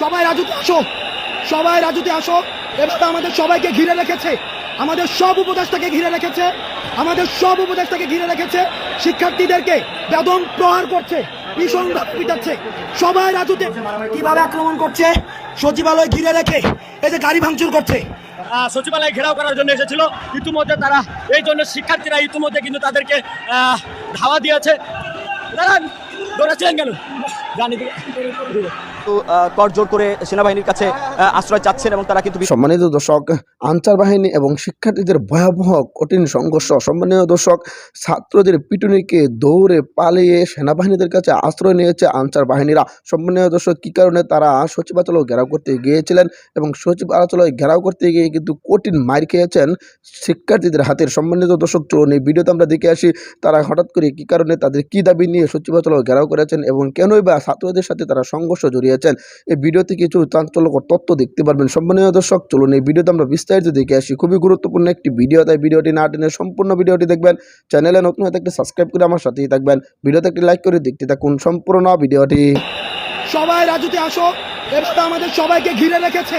সবাই রাজুতে আসো। সবাই রাজুতে আসো। এভাবে আমাদের সবাইকে ঘিরে রেখেছে। আমাদের সব উপদেশটাকে ঘিরে রেখেছে। আমাদের সব উপদেশটাকে ঘিরে রেখেছে। শিক্ষার্থীদেরকে বেদম প্রহার করছে ভীষণ পিটাচ্ছে। সবাই রাজুতে কীভাবে আক্রমণ করছে? সচিবালয় ঘিরে রেখে এই যে গাড়ি ভাঙচুর করছে। সচিবালয় ঘেরাও করার জন্য এসেছিল। ইতিমধ্যে তারা এই জন্য শিক্ষার্থীরা ইতিমধ্যে কিন্তু তাদেরকে ধাওয়া দিয়েছে। দাঁড়ান দৌড়াচ্ছিলেন কেন? জানি করজোর করে সেনাবাহিনীর কাছে আশ্রয় চাচ্ছেন এবং তারা কিন্তু সম্মানিত দর্শক, আনসার বাহিনী এবং শিক্ষার্থীদের ভয়াবহ কঠিন সংঘর্ষ। সম্মানীয় দর্শক, ছাত্রদের পিটুনিকে দৌড়ে পালিয়ে সেনাবাহিনীদের কাছে আশ্রয় নিয়েছে আনসার বাহিনীরা। সম্মানীয় দর্শক, কী কারণে তারা সচিবালয় ঘেরাও করতে গিয়েছিলেন এবং সচিব সচিবালয় ঘেরাও করতে গিয়ে কিন্তু কঠিন মার খেয়েছেন শিক্ষার্থীদের হাতের। সম্মানিত দর্শক, চলুন এই ভিডিওতে আমরা দেখে আসি তারা হঠাৎ করে কী কারণে তাদের কী দাবি নিয়ে সচিবালয় ঘেরাও করেছেন এবং কেনই বা ছাত্রদের সাথে তারা সংঘর্ষ জড়িয়েছেন এই ভিডিওতে কিছু চাঞ্চল্যকর তথ্য দেখতে পারবেন। সম্মানীয় দর্শক, চলুন এই ভিডিওতে আমরা বিস্তারিত দেখে আসি। খুবই গুরুত্বপূর্ণ একটি ভিডিও, তাই ভিডিওটি না টেনে সম্পূর্ণ ভিডিওটি দেখবেন। চ্যানেলে নতুন হয়ে থাকলে সাবস্ক্রাইব করে আমার সাথেই থাকবেন। ভিডিওতে একটি লাইক করে দেখতে থাকুন সম্পূর্ণ ভিডিওটি। সবাই রাজুতে আসো। এভাবে আমাদের সবাইকে ঘিরে রেখেছে।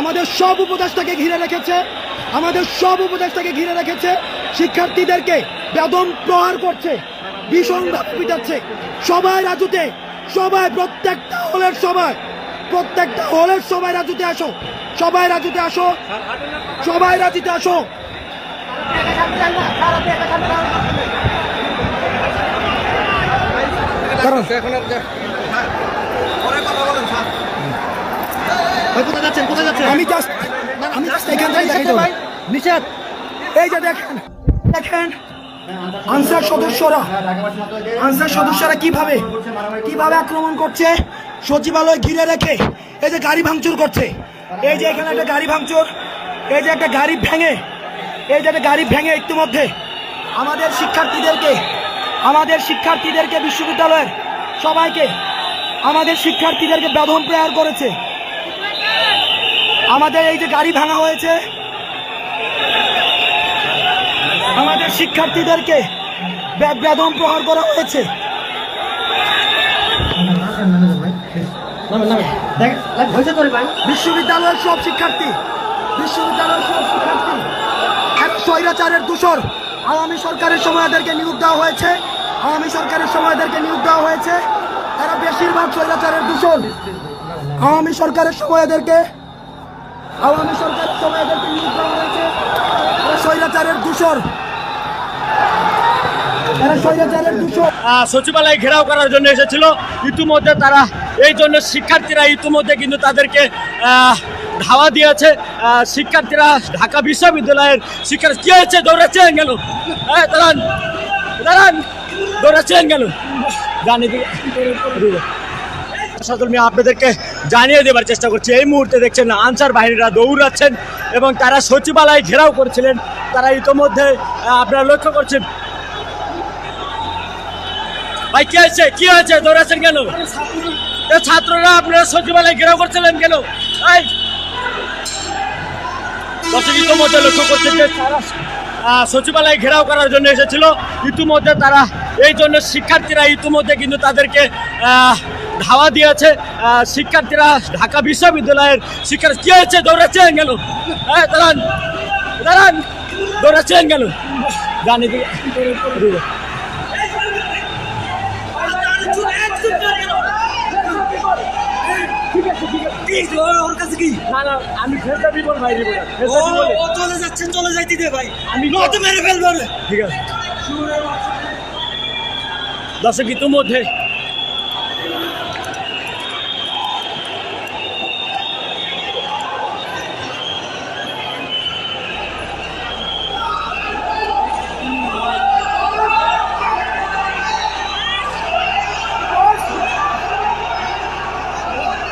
আমাদের সব উপদেশটাকে ঘিরে রেখেছে। আমাদের সব উপদেশটাকে ঘিরে রেখেছে। শিক্ষার্থীদেরকে বেদম প্রহার করছে। ভীষণ পিটাচ্ছে। সবাই রাজুতে সবাই প্রত্যেকটা হলের সবাই প্রত্যেকটা হলের সবাই রাজুতে আসো। সবাই রাজুতে আসো। সবাই রাজুতে আসো। আমি জাস্ট আমি জাস্ট এখান থেকে দেখাই দেবো নিষেধ। এই যে দেখেন। দেখেন। আনসার সদস্যরা আনসার সদস্যরা কীভাবে কীভাবে আক্রমণ করছে? সচিবালয় ঘিরে রেখে এই যে গাড়ি ভাঙচুর করছে, এই যে এখানে একটা গাড়ি ভাঙচুর, এই যে একটা গাড়ি ভেঙে, এই যে একটা গাড়ি ভেঙে ইতিমধ্যে আমাদের শিক্ষার্থীদেরকে আমাদের শিক্ষার্থীদেরকে বিশ্ববিদ্যালয়ের সবাইকে, আমাদের শিক্ষার্থীদেরকে বেদম প্রেয়ার করেছে। আমাদের এই যে গাড়ি ভাঙা হয়েছে আমাদের শিক্ষার্থীদেরকে বেদম প্রহার করা হয়েছে। বিশ্ববিদ্যালয়ের সব শিক্ষার্থী বিশ্ববিদ্যালয়ের সব শিক্ষার্থী এক স্বৈরাচারের দূষর আওয়ামী সরকারের সময় এদেরকে নিয়োগ দেওয়া হয়েছে। আওয়ামী সরকারের সময় এদেরকে নিয়োগ দেওয়া হয়েছে। তারা বেশিরভাগ স্বৈরাচারের দূষণ আওয়ামী সরকারের সময় এদেরকে আওয়ামী সরকারের সময় এদেরকে নিয়োগ দেওয়া হয়েছে। স্বৈরাচারের দূষর সচিবালয় ঘেরাও করার জন্য এসেছিল। ইতিমধ্যে তারা এই জন্য শিক্ষার্থীরা ইতিমধ্যে কিন্তু তাদেরকে ধাওয়া দিয়েছে। শিক্ষার্থীরা ঢাকা বিশ্ববিদ্যালয়ের শিক্ষার্থী কি হয়েছে? দৌড়াচ্ছিলেন কেন হ্যাঁ দাঁড়ান। দাঁড়ান। দৌড়াচ্ছিলেন কেন জানি আমি আপনাদেরকে জানিয়ে দেবার চেষ্টা করছি। এই মুহূর্তে দেখছেন আনসার বাহিনীরা দৌড়াচ্ছেন এবং তারা সচিবালয় ঘেরাও করেছিলেন। তারা ইতোমধ্যে আপনারা লক্ষ্য করছেন। ভাই, কি হয়েছে? কি হয়েছে? দৌড়াচ্ছেন কেন? ছাত্ররা আপনারা সচিবালয় ঘেরাও করছিলেন কেন? দর্শক, ইতিমধ্যে লক্ষ্য করছেন যে সচিবালয় ঘেরাও করার জন্য এসেছিল। ইতিমধ্যে তারা, এই জন্য শিক্ষার্থীরা ইতিমধ্যে কিন্তু তাদেরকে ধাওয়া দিয়েছে শিক্ষার্থীরা ঢাকা বিশ্ববিদ্যালয়ের শিক্ষার্থী কি হয়েছে? দৌড়াচ্ছিলেন কেন হ্যাঁ দাঁড়ান দাঁড়ান দৌড়াচ্ছিলেন কেন জানি আমি দিব ভাই। চলে যাচ্ছেন চলে যাইতে দে ভাই। আমি মেরে ফেলবে। ঠিক আছে। দর্শক ইতিমধ্যে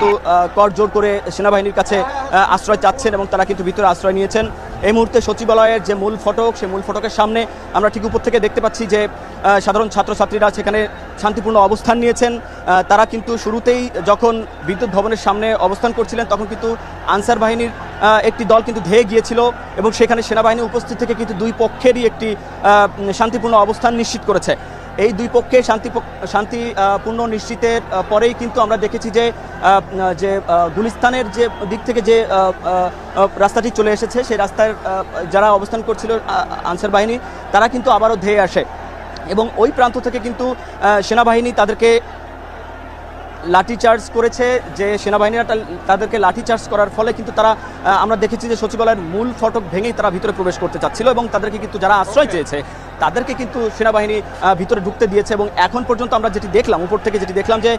কিন্তু করজোর করে সেনাবাহিনীর কাছে আশ্রয় চাচ্ছেন এবং তারা কিন্তু ভিতরে আশ্রয় নিয়েছেন। এই মুহূর্তে সচিবালয়ের যে মূল ফটক, সেই মূল ফটকের সামনে আমরা ঠিক উপর থেকে দেখতে পাচ্ছি যে সাধারণ ছাত্রছাত্রীরা সেখানে শান্তিপূর্ণ অবস্থান নিয়েছেন। তারা কিন্তু শুরুতেই যখন বিদ্যুৎ ভবনের সামনে অবস্থান করছিলেন, তখন কিন্তু আনসার বাহিনীর একটি দল কিন্তু ধেয়ে গিয়েছিল এবং সেখানে সেনাবাহিনী উপস্থিত থেকে কিন্তু দুই পক্ষেরই একটি শান্তিপূর্ণ অবস্থান নিশ্চিত করেছে। এই দুই পক্ষে শান্তি শান্তিপূর্ণ নিশ্চিতের পরেই কিন্তু আমরা দেখেছি যে যে গুলিস্তানের যে দিক থেকে যে রাস্তাটি চলে এসেছে, সেই রাস্তার যারা অবস্থান করছিল আনসার বাহিনী, তারা কিন্তু আবারও ধেয়ে আসে। এবং ওই প্রান্ত থেকে কিন্তু সেনাবাহিনী তাদেরকে লাঠি চার্জ করেছে যে সেনাবাহিনীরা তাদেরকে লাঠি চার্জ করার ফলে কিন্তু তারা আমরা দেখেছি যে সচিবালয়ের মূল ফটক ভেঙেই তারা ভিতরে প্রবেশ করতে চাচ্ছিল এবং তাদেরকে কিন্তু যারা আশ্রয় চেয়েছে তাদেরকে কিন্তু সেনাবাহিনী ভিতরে ঢুকতে দিয়েছে এবং এখন পর্যন্ত আমরা যেটি দেখলাম উপর থেকে যেটি দেখলাম যে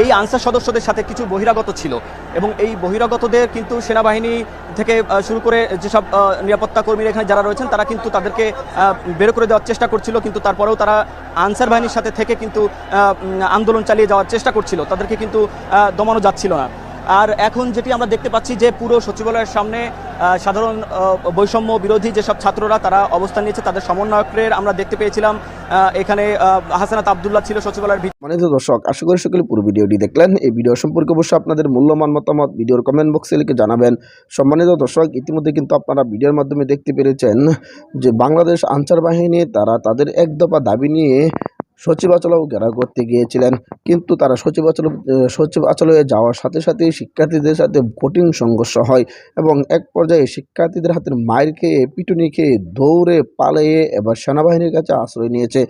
এই আনসার সদস্যদের সাথে কিছু বহিরাগত ছিল এবং এই বহিরাগতদের কিন্তু সেনাবাহিনী থেকে শুরু করে যেসব নিরাপত্তা কর্মীরা এখানে যারা রয়েছেন, তারা কিন্তু তাদেরকে বের করে দেওয়ার চেষ্টা করছিল, কিন্তু তারপরেও তারা আনসার বাহিনীর সাথে থেকে কিন্তু আন্দোলন চালিয়ে যাওয়ার চেষ্টা করছিল। তাদেরকে কিন্তু দমানো যাচ্ছিল না। আর এখন যেটি আমরা দেখতে পাচ্ছি যে পুরো সচিবালয়ের সামনে সাধারণ বৈষম্য বিরোধী যেসব ছাত্ররা তারা অবস্থান নিয়েছে, তাদের সমন্বয়কের আমরা দেখতে পেয়েছিলাম এখানে হাসানাত আবদুল্লাহ ছিল সচিবালয়ের মানে দর্শক, আশা করি সকলে পুরো ভিডিওটি দেখলেন। এই ভিডিও সম্পর্কে অবশ্যই আপনাদের মূল্যবান মতামত ভিডিওর কমেন্ট বক্সে লিখে জানাবেন। সম্মানিত দর্শক, ইতিমধ্যে কিন্তু আপনারা ভিডিওর মাধ্যমে দেখতে পেরেছেন যে বাংলাদেশ আনসার বাহিনী, তারা তাদের এক দফা দাবি নিয়ে সচিবাচলও ঘেরাও করতে গিয়েছিলেন। কিন্তু তারা সচিবাচল সচিবাচলয়ে যাওয়ার সাথে সাথে শিক্ষার্থীদের সাথে কঠিন সংঘর্ষ হয় এবং এক পর্যায়ে শিক্ষার্থীদের হাতের মায়ের খেয়ে, পিটুনি খেয়ে দৌড়ে পালিয়ে এবার সেনাবাহিনীর কাছে আশ্রয় নিয়েছে।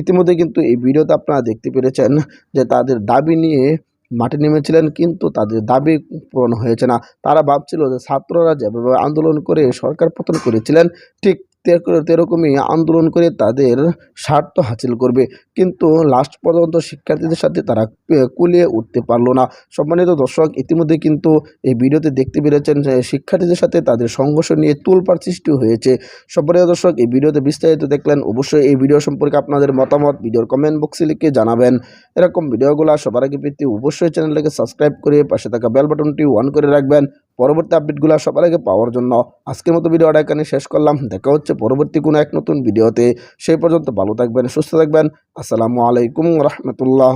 ইতিমধ্যে কিন্তু এই ভিডিওতে আপনারা দেখতে পেরেছেন যে তাদের দাবি নিয়ে মাঠে নেমেছিলেন, কিন্তু তাদের দাবি পূরণ হয়েছে না। তারা ভাবছিল যে ছাত্ররা যেভাবে আন্দোলন করে সরকার পতন করেছিলেন, ঠিক তেরকমই আন্দোলন করে তাদের স্বার্থ হাসিল করবে। কিন্তু লাস্ট পর্যন্ত শিক্ষার্থীদের সাথে তারা কুলিয়ে উঠতে পারল না। সম্মানিত দর্শক, ইতিমধ্যে কিন্তু এই ভিডিওতে দেখতে পেরেছেন শিক্ষার্থীদের সাথে তাদের সংঘর্ষ নিয়ে তুলপার সৃষ্টি হয়েছে। সম্মানিত দর্শক, এই ভিডিওতে বিস্তারিত দেখলেন অবশ্যই এই ভিডিও সম্পর্কে আপনাদের মতামত ভিডিওর কমেন্ট বক্সে লিখে জানাবেন। এরকম ভিডিওগুলো সবার আগে পেতে অবশ্যই চ্যানেলটাকে সাবস্ক্রাইব করে পাশে থাকা বেল বাটনটি অন করে রাখবেন। পরবর্তী আপডেটগুলো সবার আগে পাওয়ার জন্য আজকের মতো ভিডিওটা এখানে শেষ করলাম। দেখা হচ্ছে পরবর্তী কোনো এক নতুন ভিডিওতে। সেই পর্যন্ত ভালো থাকবেন, সুস্থ থাকবেন। আসসালামু আলাইকুম রহমতুল্লাহ।